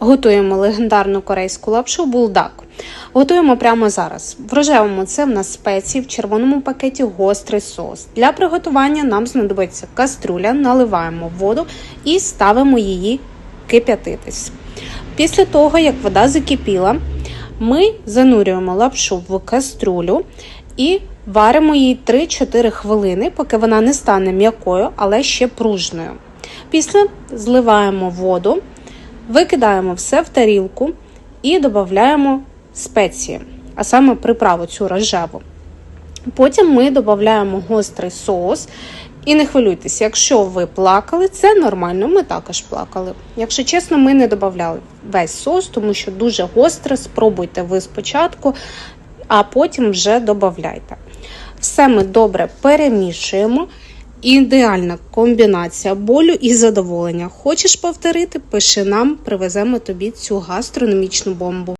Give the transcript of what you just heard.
Готуємо легендарну корейську лапшу булдак. Готуємо прямо зараз. В рожевому це в нас спеції, в червоному пакеті гострий соус. Для приготування нам знадобиться каструля, наливаємо воду і ставимо її кип'ятитись. Після того, як вода закипіла, ми занурюємо лапшу в каструлю і варимо її 3-4 хвилини, поки вона не стане м'якою, але ще пружною. Після зливаємо воду, викидаємо все в тарілку і додаємо спеції, а саме приправу цю рожеву. Потім ми додаємо гострий соус. І не хвилюйтесь, якщо ви плакали, це нормально, ми також плакали. Якщо чесно, ми не додавали весь соус, тому що дуже гостре. Спробуйте ви спочатку, а потім вже додавайте. Все ми добре перемішуємо. Ідеальна комбінація болю і задоволення. Хочеш повторити? Пиши нам, привеземо тобі цю гастрономічну бомбу.